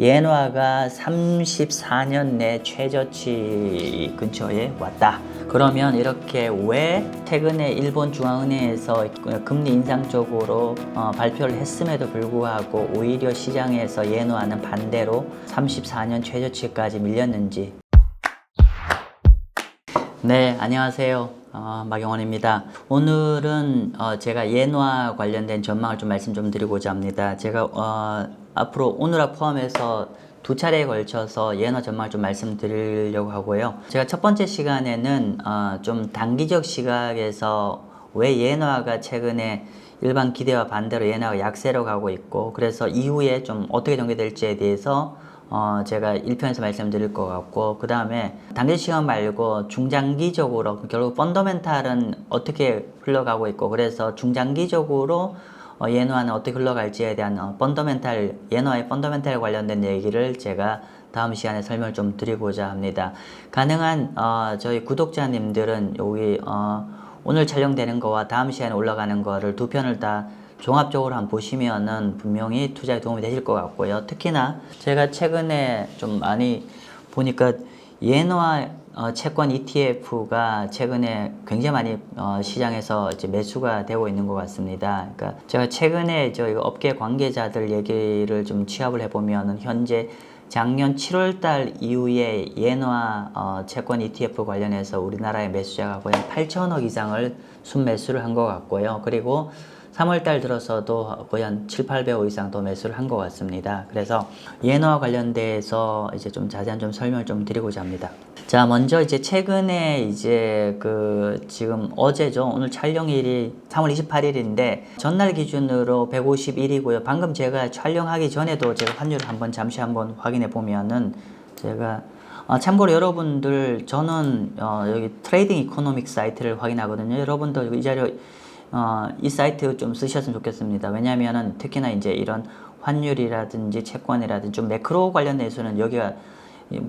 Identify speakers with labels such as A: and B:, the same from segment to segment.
A: 엔화가 34년 내 최저치 근처에 왔다. 그러면 이렇게 왜 최근에 일본 중앙은행에서 금리 인상 쪽으로 어, 발표를 했음에도 불구하고 오히려 시장에서 엔화는 반대로 34년 최저치까지 밀렸는지 네, 안녕하세요. 어, 마경원입니다. 오늘은 어, 제가 예노화 관련된 전망을 좀 말씀 좀 드리고자 합니다. 제가 어, 앞으로 오늘과 포함해서 두 차례에 걸쳐서 예노 전망을 좀 말씀드리려고 하고요. 제가 첫 번째 시간에는 어, 좀 단기적 시각에서 왜 예노화가 최근에 일반 기대와 반대로 예노화가 약세로 가고 있고 그래서 이후에 좀 어떻게 전개될지에 대해서 어, 제가 1편에서 말씀드릴 것 같고, 그 다음에 단기 시간 말고 중장기적으로, 결국 펀더멘탈은 어떻게 흘러가고 있고, 그래서 중장기적으로 어, 예노화는 어떻게 흘러갈지에 대한 어, 펀더멘탈, 예노화의 펀더멘탈 관련된 얘기를 제가 다음 시간에 설명을 좀 드리고자 합니다. 가능한 어, 저희 구독자님들은 여기 어, 오늘 촬영되는 거와 다음 시간에 올라가는 거를 두 편을 다 종합적으로 한번 보시면은 분명히 투자에 도움이 되실 것 같고요. 특히나 제가 최근에 좀 많이 보니까 예노화 어, 채권 ETF가 최근에 굉장히 많이 어, 시장에서 이제 매수가 되고 있는 것 같습니다. 그러니까 제가 최근에 저희 업계 관계자들 얘기를 좀 취합을 해보면은 현재 작년 7월 달 이후에 예노화 어, 채권 ETF 관련해서 우리나라의 매수자가 거의 8천억 이상을 순매수를 한 것 같고요. 그리고 3월 달 들어서도 거의 한 7, 800억 이상 더 매수를 한 것 같습니다. 그래서 예노와 관련돼서 이제 좀 자세한 좀 설명을 좀 드리고자 합니다. 자, 먼저 이제 최근에 이제 그 지금 어제죠. 오늘 촬영일이 3월 28일인데 전날 기준으로 151이고요. 방금 제가 촬영하기 전에도 제가 환율을 한번 잠시 한번 확인해 보면은 제가 어, 참고로 여러분들 저는 어, 여기 트레이딩 이코노믹 사이트를 확인하거든요. 여러분들 이 자료 어, 이 사이트 좀 쓰셨으면 좋겠습니다. 왜냐하면은 특히나 이제 이런 환율이라든지 채권이라든지 좀 매크로 관련해서는 여기가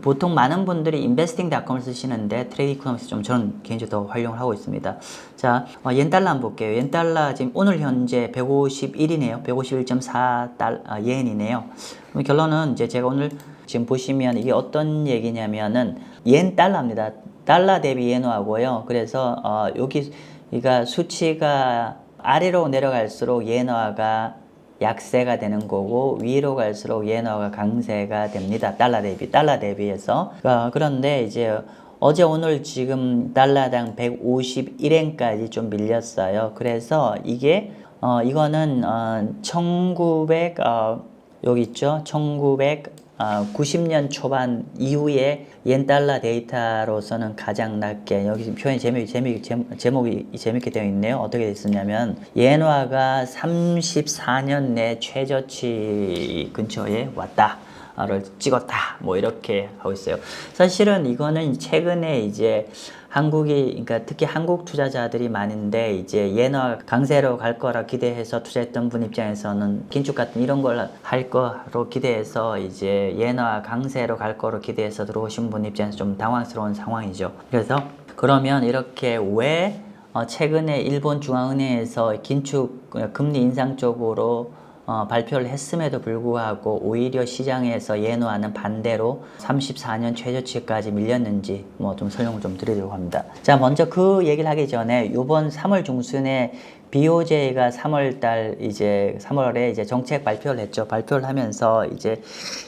A: 보통 많은 분들이 인베스팅닷컴을 쓰시는데 트레이딩 이코노믹스 좀 저는 개인적으로 더 활용을 하고 있습니다. 자, 어, 옌달러 한번 볼게요. 옌달러 지금 오늘 현재 151이네요. 151.4달 아, 옌이네요. 그럼 결론은 이제 제가 오늘 지금 보시면 이게 어떤 얘기냐면은 옌 달러입니다. 달러 대비 엔화고요. 그래서 어, 여기 그러니까 수치가 아래로 내려갈수록 엔화가 약세가 되는 거고 위로 갈수록 엔화가 강세가 됩니다. 달러 대비 달러 대비해서 어, 그런데 이제 어제 오늘 지금 달러당 151엔까지 좀 밀렸어요. 그래서 이게 어 이거는 어 1900 어, 여기 있죠. 1900 어, 90년 초반 이후에 옌 달러 데이터로서는 가장 낮게 여기 표현이 재미 재미 제목이 재밌게 되어 있네요. 어떻게 됐었냐면 엔화가 34년 내 최저치 근처에 왔다. 를 찍었다 뭐 이렇게 하고 있어요. 사실은 이거는 최근에 이제 한국이 그러니까 특히 한국 투자자들이 많은데 이제 예너 강세로 갈 거라 기대해서 투자했던 분 입장에서는 긴축 같은 이런 걸 할 거로 기대해서 이제 예너 강세로 갈 거로 기대해서 들어오신 분 입장에서 좀 당황스러운 상황이죠. 그래서 그러면 이렇게 왜 어, 최근에 일본 중앙은행에서 긴축 금리 인상 쪽으로 어, 발표를 했음에도 불구하고 오히려 시장에서 예노화는 반대로 34년 최저치까지 밀렸는지 뭐 좀 설명을 좀 드리려고 합니다. 자, 먼저 그 얘기를 하기 전에 이번 3월 중순에 BOJ가 3월 달 이제 3월에 이제 정책 발표를 했죠. 발표를 하면서 이제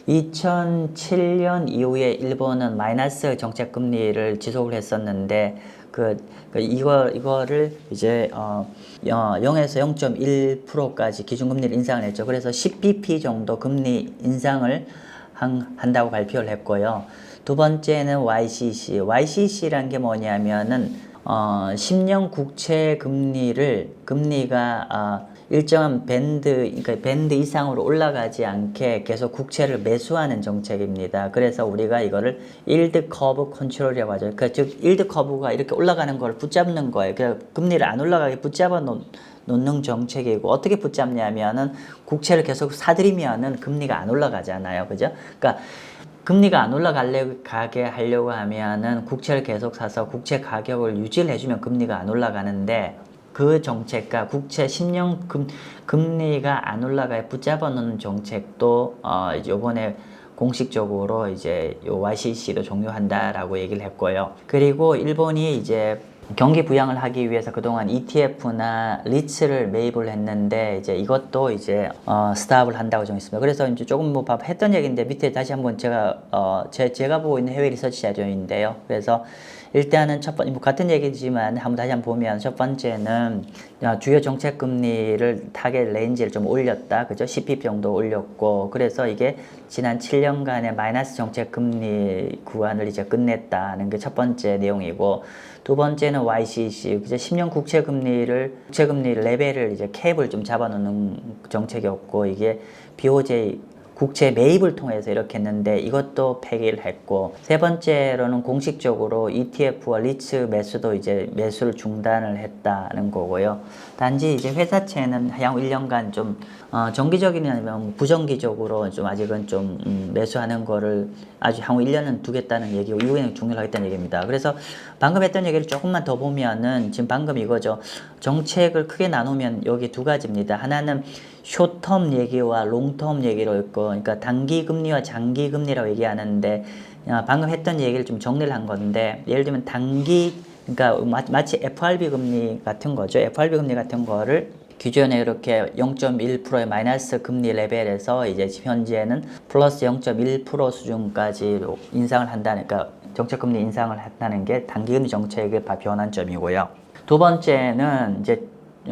A: 2007년 이후에 일본은 마이너스 정책 금리를 지속을 했었는데 그, 그 이거 이거를 이제 어 0에서 0.1%까지 기준금리를 인상을 했죠. 그래서 10bp 정도 금리 인상을 한, 한다고 발표를 했고요. 두 번째는 YCC. YCC란 게 뭐냐면은 어 10년 국채 금리를 금리가 어, 일정한 밴드, 그러니까 밴드 이상으로 올라가지 않게 계속 국채를 매수하는 정책입니다. 그래서 우리가 이거를 일드 커브 컨트롤이라고 하죠. 그러니까 즉 일드 커브가 이렇게 올라가는 걸 붙잡는 거예요. 그러니까 금리를 안 올라가게 붙잡아 놓, 놓는 정책이고 어떻게 붙잡냐면은 국채를 계속 사들이면은 금리가 안 올라가잖아요. 그죠? 그러니까 금리가 안 올라가게 하려고 하면은 국채를 계속 사서 국채 가격을 유지를 해주면 금리가 안 올라가는데 그 정책과 국채 10년 금, 금리가 안 올라가게 붙잡아 놓는 정책도 어, 이번에 공식적으로 이제 요 YCC도 종료한다라고 얘기를 했고요. 그리고 일본이 이제 경기 부양을 하기 위해서 그동안 ETF나 리츠를 매입을 했는데 이제 이것도 이제 어, 스탑을 한다고 정했습니다. 그래서 이제 조금 뭐 밥- 했던 얘기인데 밑에 다시 한번 제가 어, 제, 제가 보고 있는 해외 리서치 자료인데요. 그래서 일단은 첫 번, 뭐 같은 얘기지만 한번 다시 한번 보면 첫 번째는 어, 주요 정책 금리를 타겟 레인지를 좀 올렸다. 그죠? 10pp 정도 올렸고 그래서 이게 지난 7년간의 마이너스 정책 금리 구간을 이제 끝냈다는 게 첫 번째 내용이고 두 번째는 YCC 이제 10년 국채 금리를 국채 금리 레벨을 이제 캡을 좀 잡아놓는 정책이었고 이게 BOJ 국채 매입을 통해서 이렇게 했는데 이것도 폐기를 했고 세 번째로는 공식적으로 ETF와 리츠 매수도 이제 매수를 중단을 했다는 거고요. 단지 이제 회사채는 향후 1년간 좀 어, 정기적인 아니면 부정기적으로 좀 아직은 좀 음, 매수하는 거를 아주 향후 1년은 두겠다는 얘기고 이후에는 종료를 하겠다는 얘기입니다. 그래서 방금 했던 얘기를 조금만 더 보면은 지금 방금 이거죠. 정책을 크게 나누면 여기 두 가지입니다. 하나는 쇼텀 얘기와 롱텀 얘기로 있고, 그러니까 단기 금리와 장기 금리라고 얘기하는데, 아, 방금 했던 얘기를 좀 정리를 한 건데, 예를 들면 단기, 그러니까 마- 마치 FRB 금리 같은 거죠. FRB 금리 같은 거를 기존에 이렇게 0.1%의 마이너스 금리 레벨에서 이제 현재는 플러스 0.1% 수준까지 인상을 한다니까 그러니까 정책 금리 인상을 한다는 게 단기 금리 정책의 바- 변환점이고요. 두 번째는 이제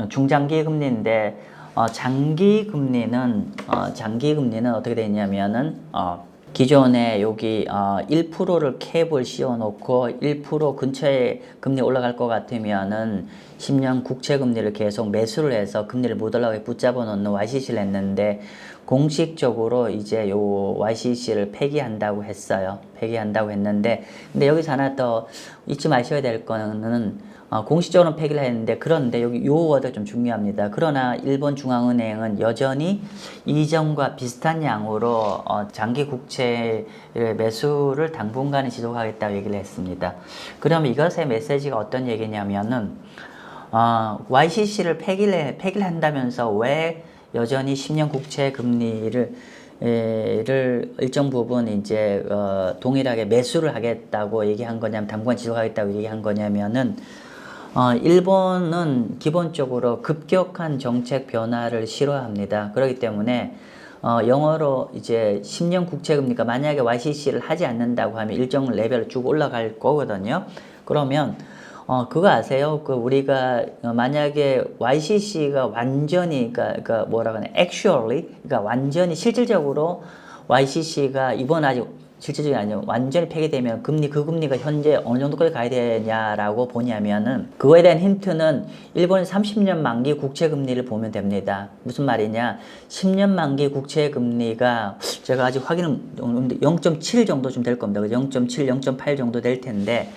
A: 중장기 금리인데 어, 장기 금리는 어, 장기 금리는 어떻게 되냐면은 어, 기존에 여기 어, 1%를 캡을 씌워놓고 1% 근처에 금리 올라갈 것 같으면은 10년 국채 금리를 계속 매수를 해서 금리를 못 올라가게 붙잡아 놓는 YCC를 했는데 공식적으로 이제 요 YCC를 폐기한다고 했어요. 폐기한다고 했는데 근데 여기서 하나 더 잊지 마셔야 될 거는 어, 공식적으로는 폐기를 했는데 그런데 여기 요 워드 좀 중요합니다. 그러나 일본 중앙은행은 여전히 이전과 비슷한 양으로 어, 장기 국채 매수를 당분간은 지속하겠다고 얘기를 했습니다. 그러면 이것의 메시지가 어떤 얘기냐면은 어, YCC를 폐기를, 폐기를 한다면서 왜 여전히 10년 국채 금리를 를 일정 부분 이제 어, 동일하게 매수를 하겠다고 얘기한 거냐면 당분간 지속하겠다고 얘기한 거냐면은 어, 일본은 기본적으로 급격한 정책 변화를 싫어합니다. 그렇기 때문에 어, 영어로 이제 10년 국채 금리가 만약에 YCC를 하지 않는다고 하면 일정 레벨을 쭉 올라갈 거거든요. 그러면 어, 그거 아세요? 그 우리가 어, 만약에 YCC가 완전히 그러니까 뭐라 그러나 actually 그러니까 완전히 실질적으로 YCC가 이번 아직 실질적이 아니고 완전히 폐기되면 금리 그 금리가 현재 어느 정도까지 가야 되냐라고 보냐면은 그거에 대한 힌트는 일본 30년 만기 국채 금리를 보면 됩니다. 무슨 말이냐? 10년 만기 국채 금리가 제가 아직 확인은 0.7 정도 좀 될 겁니다. 0.7, 0.8 정도 될 텐데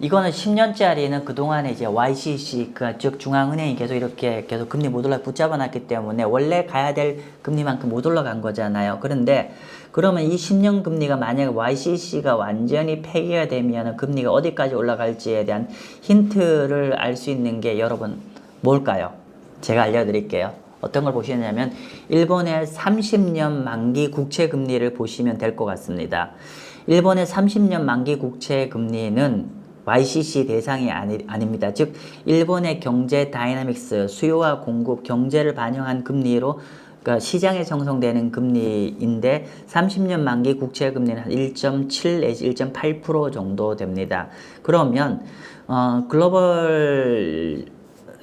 A: 이거는 10년짜리는 그동안에 이제 YCC, 그, 즉 중앙은행이 계속 이렇게 계속 금리 못 올라 붙잡아 놨기 때문에 원래 가야 될 금리만큼 못 올라간 거잖아요. 그런데 그러면 이 10년 금리가 만약에 YCC가 완전히 폐기가 되면 금리가 어디까지 올라갈지에 대한 힌트를 알 수 있는 게 여러분 뭘까요? 제가 알려드릴게요. 어떤 걸 보시냐면 일본의 30년 만기 국채 금리를 보시면 될 것 같습니다. 일본의 30년 만기 국채 금리는 YCC 대상이 아니, 아닙니다. 즉 일본의 경제 다이나믹스 수요와 공급 경제를 반영한 금리로 그러니까 시장에 형성되는 금리인데 30년 만기 국채 금리는 한 1.7 내지 1.8% 정도 됩니다. 그러면 어, 글로벌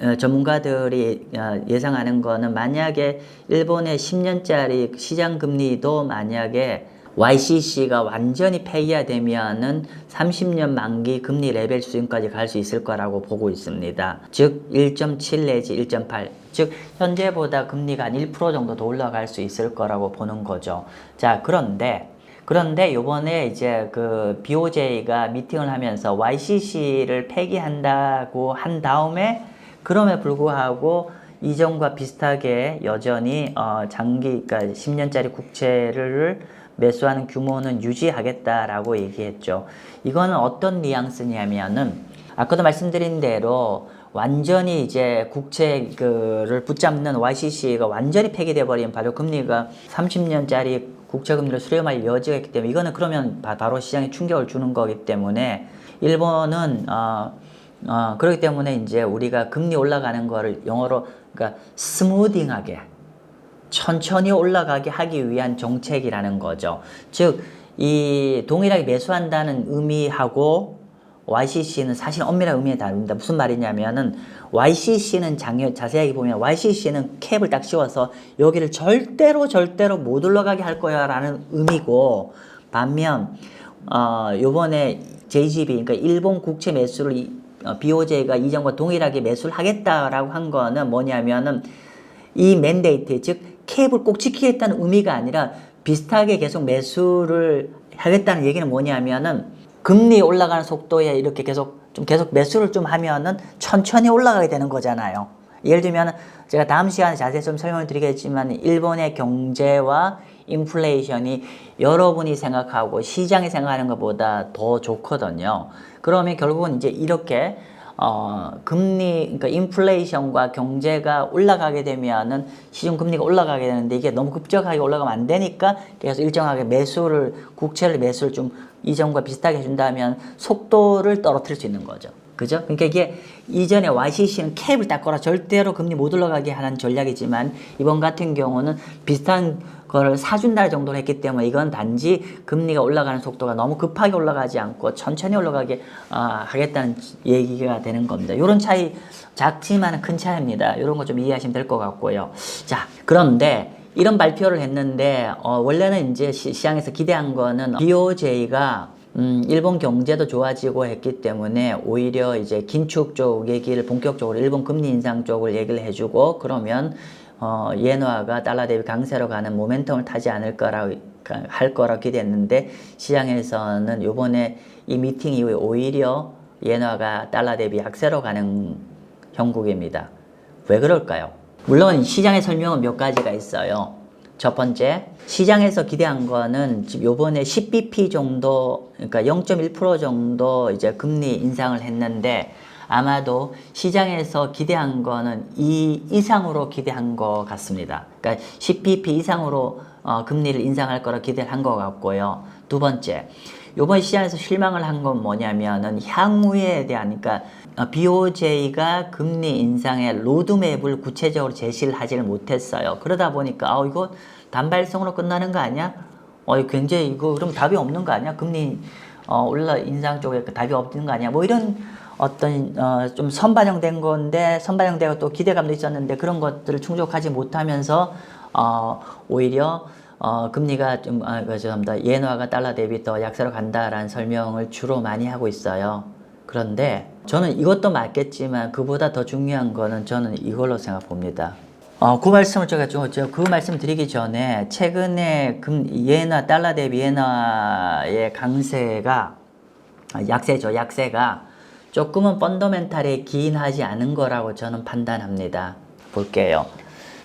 A: 어, 전문가들이 어, 예상하는 거는 만약에 일본의 10년짜리 시장 금리도 만약에 YCC가 완전히 폐기화되면은 30년 만기 금리 레벨 수준까지 갈 수 있을 거라고 보고 있습니다. 즉 1.7 내지 1.8. 즉 현재보다 금리가 한 1% 정도 더 올라갈 수 있을 거라고 보는 거죠. 자, 그런데 그런데 요번에 이제 그 BOJ가 미팅을 하면서 YCC를 폐기한다고 한 다음에 그럼에 불구하고 이전과 비슷하게 여전히 어 장기 그러니까 10년짜리 국채를 매수하는 규모는 유지하겠다라고 얘기했죠. 이거는 어떤 뉘앙스냐면은 아까도 말씀드린 대로 완전히 이제 국채를 붙잡는 YCC가 완전히 폐기돼 버리면 바로 금리가 30년짜리 국채 금리를 수렴할 여지가 있기 때문에 이거는 그러면 바, 로 시장에 충격을 주는 거기 때문에 일본은 어, 어, 그렇기 때문에 이제 우리가 금리 올라가는 거를 영어로 그러니까 스무딩하게 천천히 올라가게 하기 위한 정책이라는 거죠. 즉, 이 동일하게 매수한다는 의미하고 YCC는 사실 엄밀한 의미에 다릅니다. 무슨 말이냐면은 YCC는 작년 자세하게 보면 YCC는 캡을 딱 씌워서 여기를 절대로 절대로 못 올라가게 할 거야라는 의미고 반면 어 요번에 JGB 그러니까 일본 국채 매수를 이- 어, BOJ가 이전과 동일하게 매수를 하겠다라고 한 거는 뭐냐면은 이 맨데이트 즉 캡을 꼭 지키겠다는 의미가 아니라 비슷하게 계속 매수를 하겠다는 얘기는 뭐냐면은 금리 올라가는 속도에 이렇게 계속 좀 계속 매수를 좀 하면은 천천히 올라가게 되는 거잖아요. 예를 들면 제가 다음 시간에 자세히 좀 설명을 드리겠지만 일본의 경제와 인플레이션이 여러분이 생각하고 시장이 생각하는 것보다 더 좋거든요. 그러면 결국은 이제 이렇게 어, 금리, 그러니까 인플레이션과 경제가 올라가게 되면은 시중 금리가 올라가게 되는데 이게 너무 급격하게 올라가면 안 되니까 그래서 일정하게 매수를, 국채를 매수를 좀 이전과 비슷하게 해준다면 속도를 떨어뜨릴 수 있는 거죠. 그죠? 그러니까 이게 이전에 YCC는 캡을 딱 걸어 절대로 금리 못 올라가게 하는 전략이지만 이번 같은 경우는 비슷한 거를 사준다 정도로 했기 때문에 이건 단지 금리가 올라가는 속도가 너무 급하게 올라가지 않고 천천히 올라가게 아, 하겠다는 얘기가 되는 겁니다. 이런 차이 작지만 큰 차이입니다. 이런 거 좀 이해하시면 될 것 같고요. 자, 그런데 이런 발표를 했는데 어, 원래는 이제 시, 시장에서 기대한 거는 BOJ가 음, 일본 경제도 좋아지고 했기 때문에 오히려 이제 긴축 쪽 얘기를 본격적으로 일본 금리 인상 쪽을 얘기를 해주고 그러면 어, 예너화가 달러 대비 강세로 가는 모멘텀을 타지 않을 거라 할 거라 기대했는데 시장에서는 요번에 이 미팅 이후에 오히려 예너화가 달러 대비 약세로 가는 형국입니다. 왜 그럴까요? 물론 시장의 설명은 몇 가지가 있어요. 첫 번째, 시장에서 기대한 거는 지금 요번에 10bp 정도, 그러니까 0.1% 정도 이제 금리 인상을 했는데 아마도 시장에서 기대한 거는 이 이상으로 기대한 것 같습니다. 그러니까 10bp 이상으로 어, 금리를 인상할 거라 기대를 한 것 같고요. 두 번째, 요번 시장에서 실망을 한 건 뭐냐면은 향후에 대한 그러니까 어, BOJ가 금리 인상의 로드맵을 구체적으로 제시를 하지를 못했어요. 그러다 보니까 아 이거 단발성으로 끝나는 거 아니야? 어 굉장히 이거 그럼 답이 없는 거 아니야? 금리 어, 올라 인상 쪽에 그 답이 없는 거 아니야? 뭐 이런 어떤 어, 좀 선반영된 건데 선반영되고 또 기대감도 있었는데 그런 것들을 충족하지 못하면서 어, 오히려 어, 금리가 좀, 아, 그, 죄송합니다. 예너화가 달러 대비 더 약세로 간다라는 설명을 주로 많이 하고 있어요. 그런데 저는 이것도 맞겠지만 그보다 더 중요한 거는 저는 이걸로 생각 봅니다. 어, 그 말씀을 제가 좀, 제가 그 말씀 드리기 전에 최근에 금, 예나, 달러 대비 예나의 강세가, 아, 약세죠, 약세가 조금은 펀더멘탈에 기인하지 않은 거라고 저는 판단합니다. 볼게요.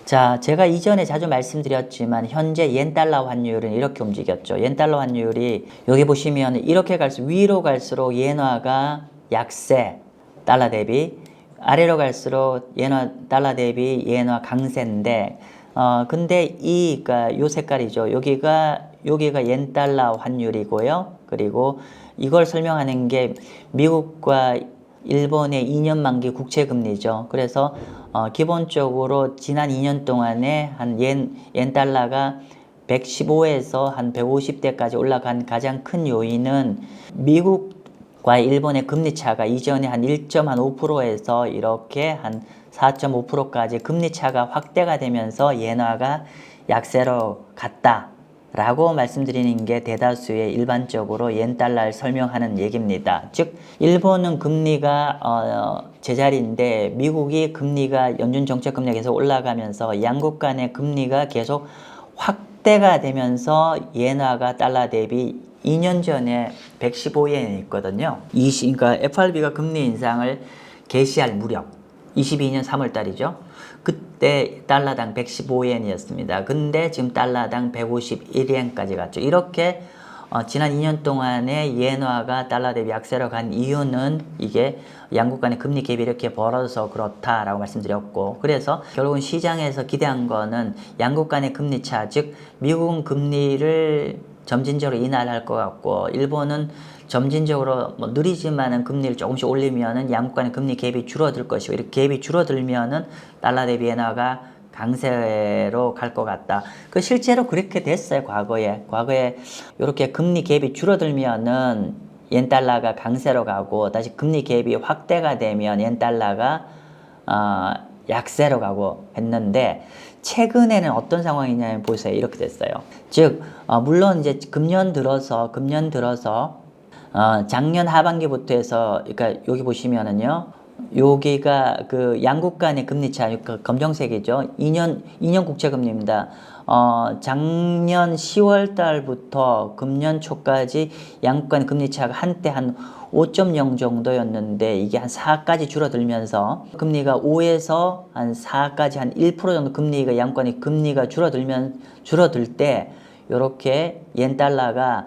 A: 자, 제가 이전에 자주 말씀드렸지만 현재 옌 달러 환율은 이렇게 움직였죠. 옌 달러 환율이 여기 보시면 이렇게 갈수록 위로 갈수록 예화가 약세 달러 대비 아래로 갈수록 예화 달러 대비 예화 강세인데 어 근데 이 그러니까 요 색깔이죠. 여기가 여기가 옌 달러 환율이고요. 그리고 이걸 설명하는 게 미국과 일본의 2년 만기 국채 금리죠. 그래서 어, 기본적으로 지난 2년 동안에 한옌 옌 달러가 115에서 한 150대까지 올라간 가장 큰 요인은 미국과 일본의 금리 차가 이전에 한 1.5%에서 이렇게 한 4.5%까지 금리 차가 확대가 되면서 엔화가 약세로 갔다. 라고 말씀드리는 게 대다수의 일반적으로 옌 달러를 설명하는 얘기입니다. 즉, 일본은 금리가 어, 제자리인데 미국이 금리가 연준 정책 금리가 계속 올라가면서 양국 간의 금리가 계속 확대가 되면서 엔화가 달러 대비 2년 전에 115엔 있거든요. 20, 그러니까 FRB가 금리 인상을 개시할 무렵 22년 3월 달이죠. 그때 달러당 115엔이었습니다. 근데 지금 달러당 151엔까지 갔죠. 이렇게 어, 지난 2년 동안에 엔화가 달러 대비 약세로 간 이유는 이게 양국 간의 금리 갭이 이렇게 벌어져서 그렇다라고 말씀드렸고 그래서 결국은 시장에서 기대한 거는 양국 간의 금리 차, 즉 미국은 금리를 점진적으로 인하할 것 같고 일본은 점진적으로 뭐 느리지만은 금리를 조금씩 올리면은 양국 간의 금리 갭이 줄어들 것이고 이렇게 갭이 줄어들면은 달러 대비 엔화가 강세로 갈 것 같다. 그 실제로 그렇게 됐어요, 과거에. 과거에 이렇게 금리 갭이 줄어들면은 엔 달러가 강세로 가고 다시 금리 갭이 확대가 되면 엔 달러가 어, 약세로 가고 했는데 최근에는 어떤 상황이냐면 보세요. 이렇게 됐어요. 즉 어, 물론 이제 금년 들어서 금년 들어서 어, 작년 하반기부터 해서 그러니까 여기 보시면은요. 여기가 그 양국 간의 금리 차, 그 검정색이죠. 2년 2년 국채 금리입니다. 어, 작년 10월 달부터 금년 초까지 양국 간 금리 차가 한때 한 5.0 정도였는데 이게 한 4까지 줄어들면서 금리가 5에서 한 4까지 한 1% 정도 금리가 양국 간의 금리가 줄어들면 줄어들 때 요렇게 엔 달러가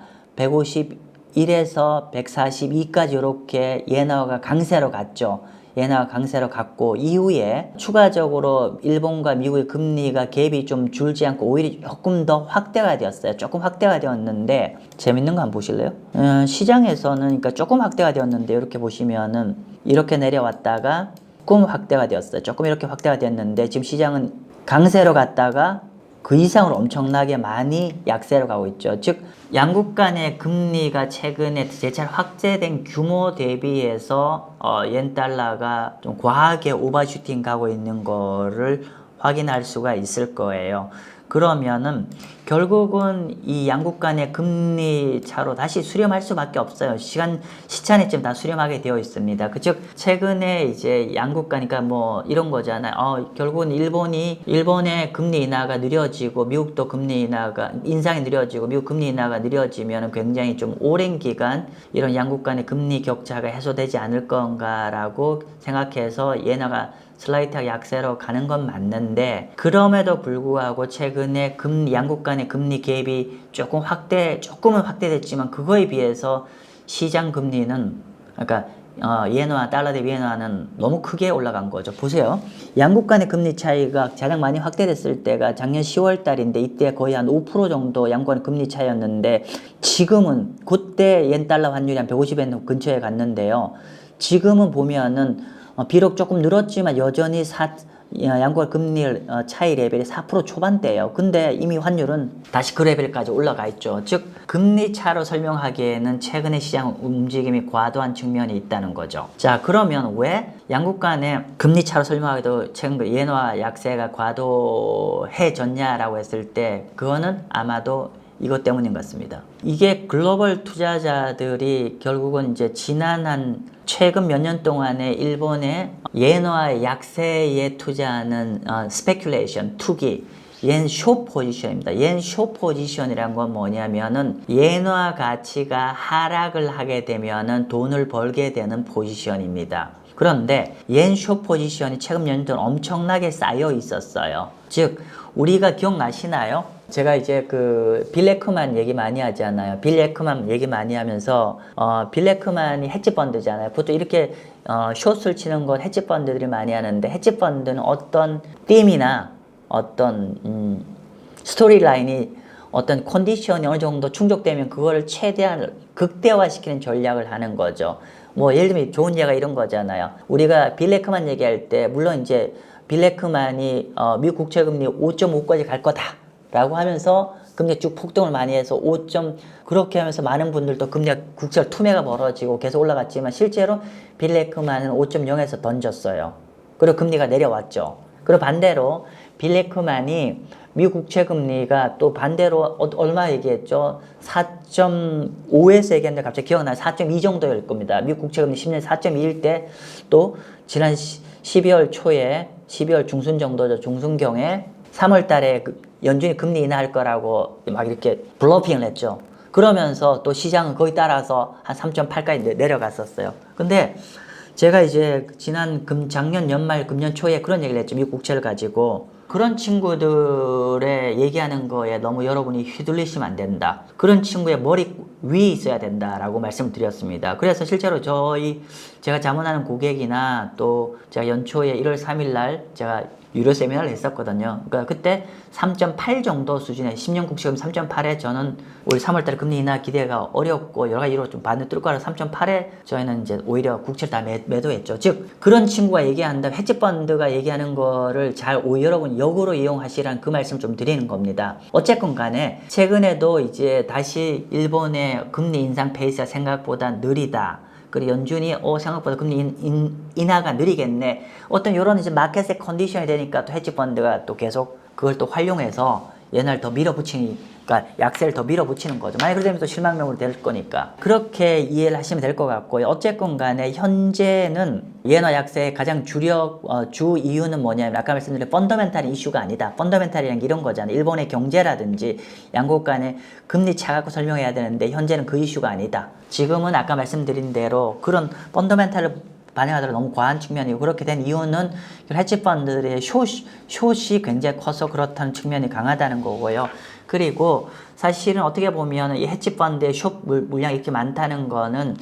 A: 151에서 142까지 이렇게 엔화가 강세로 갔죠. 엔화가 강세로 갔고 이후에 추가적으로 일본과 미국의 금리가 갭이 좀 줄지 않고 오히려 조금 더 확대가 되었어요. 조금 확대가 되었는데 재밌는 거 한번 보실래요? 음, 시장에서는 그러니까 조금 확대가 되었는데 이렇게 보시면은 이렇게 내려왔다가 조금 확대가 되었어요. 조금 이렇게 확대가 됐는데 지금 시장은 강세로 갔다가 그 이상으로 엄청나게 많이 약세로 가고 있죠. 즉 양국 간의 금리가 최근에 재차 확대된 규모 대비해서 어, 엔 달러가 좀 과하게 오버슈팅 가고 있는 거를 확인할 수가 있을 거예요. 그러면은 결국은 이 양국 간의 금리 차로 다시 수렴할 수밖에 없어요. 시간 시차는 지금 다 수렴하게 되어 있습니다. 그즉 최근에 이제 양국 가니까 뭐 이런 거잖아요. 어, 결국은 일본이 일본의 금리 인하가 느려지고 미국도 금리 인하가 인상이 느려지고 미국 금리 인하가 느려지면 굉장히 좀 오랜 기간 이런 양국 간의 금리 격차가 해소되지 않을 건가라고 생각해서 엔화가 슬라이트하게 약세로 가는 건 맞는데 그럼에도 불구하고 최근에 금 양국 간의 금리 갭이 조금 확대 조금은 확대됐지만 그거에 비해서 시장 금리는 그러니까 어, 엔화 달러 대비 엔화는 너무 크게 올라간 거죠. 보세요. 양국 간의 금리 차이가 가장 많이 확대됐을 때가 작년 10월 달인데 이때 거의 한 5% 정도 양국 간의 금리 차이였는데 지금은 그때 엔 달러 환율이 한 150엔 근처에 갔는데요. 지금은 보면은 어, 비록 조금 늘었지만 여전히 사, 양국의 금리 어, 차이 레벨이 4% 초반대예요. 근데 이미 환율은 다시 그 레벨까지 올라가 있죠. 즉 금리 차로 설명하기에는 최근의 시장 움직임이 과도한 측면이 있다는 거죠. 자 그러면 왜 양국 간의 금리 차로 설명하기도 최근 그 엔화 약세가 과도해졌냐라고 했을 때 그거는 아마도 이것 때문인 것 같습니다. 이게 글로벌 투자자들이 결국은 이제 지난 한 최근 몇 년 동안에 일본의 엔화 약세에 투자하는 어, 스페큘레이션, 투기, 옌쇼 포지션입니다. 옌쇼 포지션이란 건 뭐냐면은 엔화 가치가 하락을 하게 되면은 돈을 벌게 되는 포지션입니다. 그런데 옌쇼 포지션이 최근 몇 년 동안 엄청나게 쌓여 있었어요. 즉 우리가 기억나시나요? 제가 이제 그 빌레크만 얘기 많이 하잖아요. 빌레크만 얘기 많이 하면서 어 빌레크만이 헤지 펀드잖아요. 보통 이렇게 어 숏을 치는 건 헤지 펀드들이 많이 하는데 헤지 펀드는 어떤 팀이나 어떤 음 스토리 라인이 어떤 컨디션이 어느 정도 충족되면 그거를 최대한 극대화시키는 전략을 하는 거죠. 뭐 예를 들면 좋은 예가 이런 거잖아요. 우리가 빌레크만 얘기할 때 물론 이제 빌레크만이 어 미국 국채 금리 5.5까지 갈 거다. 라고 하면서 금리 쭉 폭등을 많이 해서 5. 그렇게 하면서 많은 분들도 금리 국채 투매가 벌어지고 계속 올라갔지만 실제로 빌레크만은 5.0에서 던졌어요. 그리고 금리가 내려왔죠. 그리고 반대로 빌레크만이 미국 국채 금리가 또 반대로 어, 얼마 얘기했죠? 4.5에서 얘기했는데 갑자기 기억나요. 4.2 정도일 겁니다. 미국 국채 금리 10년 4.2일 때 또 지난 12월 초에 12월 중순 정도죠. 중순경에 3월 달에 그 연준이 금리 인하할 거라고 막 이렇게 블러핑을 했죠. 그러면서 또 시장은 거기 따라서 한 3.8까지 내려갔었어요. 근데 제가 이제 지난 금, 작년 연말 금년 초에 그런 얘기를 했죠. 미국 국채를 가지고. 그런 친구들의 얘기하는 거에 너무 여러분이 휘둘리시면 안 된다. 그런 친구의 머리 위에 있어야 된다라고 말씀드렸습니다. 그래서 실제로 저희 제가 자문하는 고객이나 또 제가 연초에 1월 3일 날 제가 유료 세미나를 했었거든요. 그러니까 그때 3.8 정도 수준의 10년 국채금 3.8에 저는 올 3월달에 금리 인하 기대가 어렵고 여러 가지 이유로 좀 반대 뚫고 라 3.8에 저희는 이제 오히려 국채를 다 매, 매도했죠. 즉 그런 친구가 얘기한다 헤지 펀드가 얘기하는 거를 잘 오, 여러분 역으로 이용하시라는 그 말씀 좀 드리는 겁니다. 어쨌건 간에 최근에도 이제 다시 일본의 금리 인상 페이스가 생각보다 느리다. 그리고 연준이 어 생각보다 금리 인, 인, 인하가 느리겠네. 어떤 이런 이제 마켓의 컨디션이 되니까 또 헤지 펀드가 또 계속 그걸 또 활용해서 얘네를 더 밀어붙이니 그러니까 약세를 더 밀어붙이는 거죠. 만약 그러면 또 실망명으로 될 거니까 그렇게 이해를 하시면 될 것 같고요. 어쨌건 간에 현재는 예너 약세의 가장 주력 어, 주 이유는 뭐냐면 아까 말씀드린 펀더멘탈 이슈가 아니다. 펀더멘탈이란 게 이런 거잖아요. 일본의 경제라든지 양국 간의 금리 차 갖고 설명해야 되는데 현재는 그 이슈가 아니다. 지금은 아까 말씀드린 대로 그런 펀더멘탈을 반영하더라도 너무 과한 측면이고 그렇게 된 이유는 헤지 펀드들의 숏, 숏이 굉장히 커서 그렇다는 측면이 강하다는 거고요. 그리고 사실은 어떻게 보면 이 헤지 펀드의 숏 물- 물량이 이렇게 많다는 거는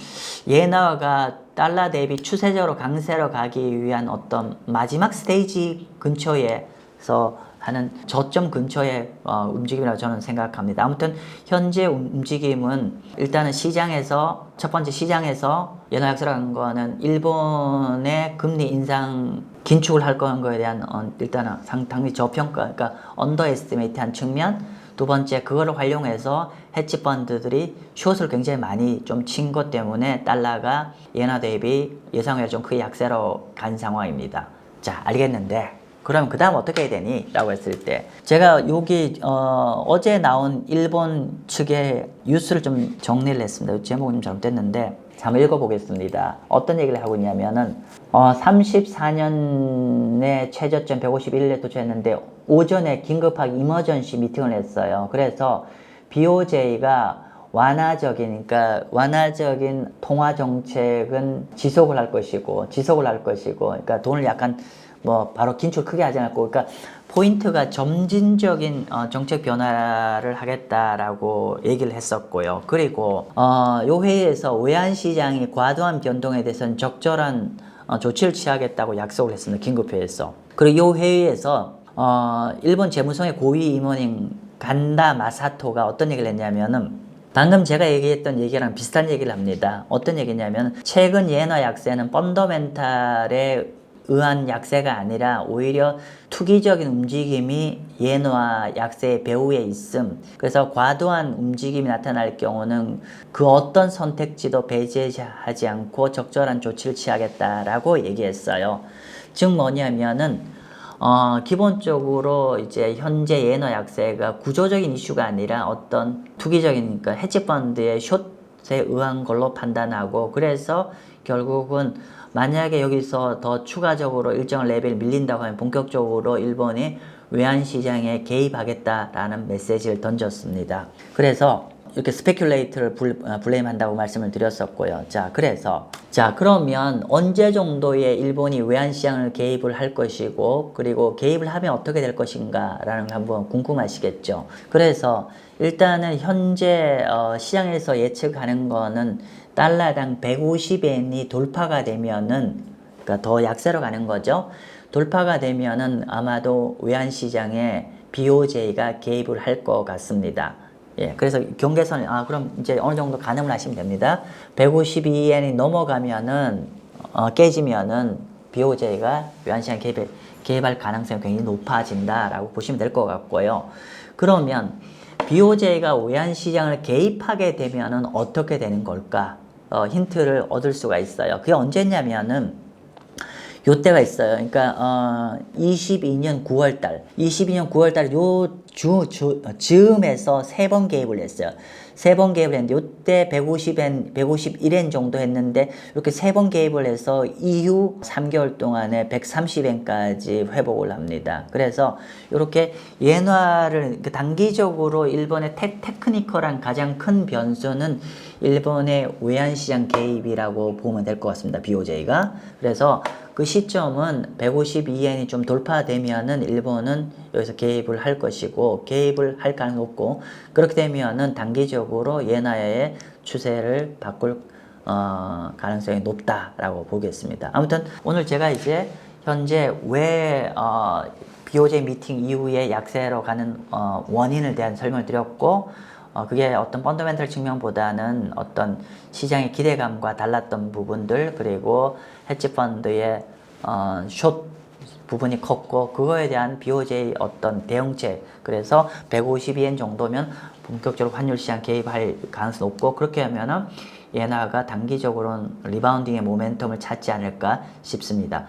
A: 예나가 달러 대비 추세적으로 강세로 가기 위한 어떤 마지막 스테이지 근처에서 하는 저점 근처의 어, 움직임이라고 저는 생각합니다. 아무튼 현재 움- 움직임은 일단은 시장에서 첫 번째 시장에서 연화 약세라는 거는 일본의 금리 인상 긴축을 할 거는 거에 대한 어, 일단은 상당히 저평가, 그러니까 언더 에스티메이트한 측면. 두 번째 그거를 활용해서 헤지 펀드들이 숏을 굉장히 많이 좀 친 것 때문에 달러가 예나 대비 예상외로 좀 크게 약세로 간 상황입니다. 자 알겠는데 그럼 그 다음 어떻게 해야 되니? 라고 했을 때 제가 여기 어, 어제 나온 일본 측의 뉴스를 좀 정리를 했습니다. 제목은 좀 잘못됐는데 한번 읽어보겠습니다. 어떤 얘기를 하고 있냐면은 어, 34년에 최저점 151에 도착했는데 오전에 긴급하게 이머전시 미팅을 했어요. 그래서 BOJ가 완화적인, 그러니까 완화적인 통화 정책은 지속을 할 것이고, 지속을 할 것이고, 그러니까 돈을 약간 뭐 바로 긴축 크게 하지 않고, 그러니까 포인트가 점진적인 어, 정책 변화를 하겠다라고 얘기를 했었고요. 그리고 어, 요 회의에서 외환 시장이 과도한 변동에 대해서는 적절한 어, 조치를 취하겠다고 약속을 했습니다. 긴급회의에서. 그리고 요 회의에서 어, 일본 재무성의 고위 임원인 간다 마사토가 어떤 얘기를 했냐면은 방금 제가 얘기했던 얘기랑 비슷한 얘기를 합니다. 어떤 얘기냐면 최근 예너 약세는 펀더멘탈에 의한 약세가 아니라 오히려 투기적인 움직임이 예너와 약세의 배후에 있음. 그래서 과도한 움직임이 나타날 경우는 그 어떤 선택지도 배제하지 않고 적절한 조치를 취하겠다라고 얘기했어요. 즉 뭐냐면은 어, 기본적으로 이제 현재 예너 약세가 구조적인 이슈가 아니라 어떤 투기적인 그러니까 헤지 펀드의 숏에 의한 걸로 판단하고 그래서 결국은 만약에 여기서 더 추가적으로 일정 레벨 밀린다고 하면 본격적으로 일본이 외환 시장에 개입하겠다라는 메시지를 던졌습니다. 그래서 이렇게 스페큘레이트를 불, 어, 블레임한다고 말씀을 드렸었고요. 자, 그래서 자, 그러면 언제 정도의 일본이 외환 시장을 개입을 할 것이고 그리고 개입을 하면 어떻게 될 것인가라는 걸 한번 궁금하시겠죠. 그래서 일단은 현재 어, 시장에서 예측하는 거는 달러당 150엔이 돌파가 되면은 그러니까 더 약세로 가는 거죠. 돌파가 되면은 아마도 외환 시장에 BOJ가 개입을 할 것 같습니다. 예, 그래서 경계선, 아, 그럼 이제 어느 정도 가늠을 하시면 됩니다. 152엔이 넘어가면은, 어, 깨지면은, BOJ가 외환시장 개입, 개입할 가능성이 굉장히 높아진다라고 보시면 될 것 같고요. 그러면, BOJ가 외환시장을 개입하게 되면은 어떻게 되는 걸까? 어, 힌트를 얻을 수가 있어요. 그게 언제냐면은, 요때가 있어요. 그러니까 어 22년 9월 달, 22년 9월 달 요 주, 주, 어, 즈음에서 세 번 개입을 했어요. 세 번 개입을 했는데 요때 150엔, 151엔 정도 했는데 이렇게 세 번 개입을 해서 이후 3개월 동안에 130엔까지 회복을 합니다. 그래서 이렇게 엔화를 그 단기적으로 일본의 테, 테크니컬한 가장 큰 변수는 일본의 외환시장 개입이라고 보면 될 것 같습니다. BOJ가. 그래서 그 시점은 152엔이 좀 돌파되면은 일본은 여기서 개입을 할 것이고 개입을 할 가능성이 높고 그렇게 되면은 단기적으로 예나의 추세를 바꿀 어, 가능성이 높다라고 보겠습니다. 아무튼 오늘 제가 이제 현재 왜 어, BOJ 미팅 이후에 약세로 가는 어, 원인을 대한 설명을 드렸고 어, 그게 어떤 펀더멘털 측면보다는 어떤 시장의 기대감과 달랐던 부분들 그리고 헤지 펀드의 어, 숏 부분이 컸고 그거에 대한 BOJ 어떤 대응책 그래서 152엔 정도면 본격적으로 환율 시장 개입할 가능성이 높고 그렇게 하면은 예나가 단기적으로는 리바운딩의 모멘텀을 찾지 않을까 싶습니다.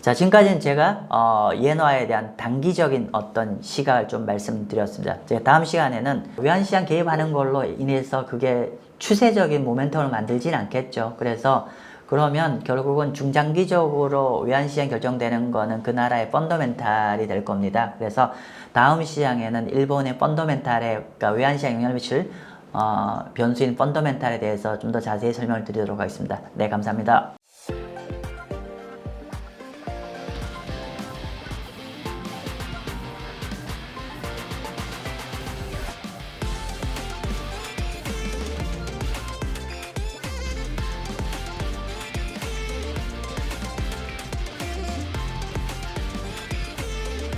A: 자, 지금까지는 제가 어, 예나에 대한 단기적인 어떤 시각을 좀 말씀드렸습니다. 제가 다음 시간에는 외환시장 개입하는 걸로 인해서 그게 추세적인 모멘텀을 만들진 않겠죠. 그래서 그러면 결국은 중장기적으로 외환시장 결정되는 거는 그 나라의 펀더멘탈이 될 겁니다. 그래서 다음 시장에는 일본의 펀더멘탈에 그러니까 외환시장 영향을 미칠 어, 변수인 펀더멘탈에 대해서 좀 더 자세히 설명을 드리도록 하겠습니다. 네, 감사합니다.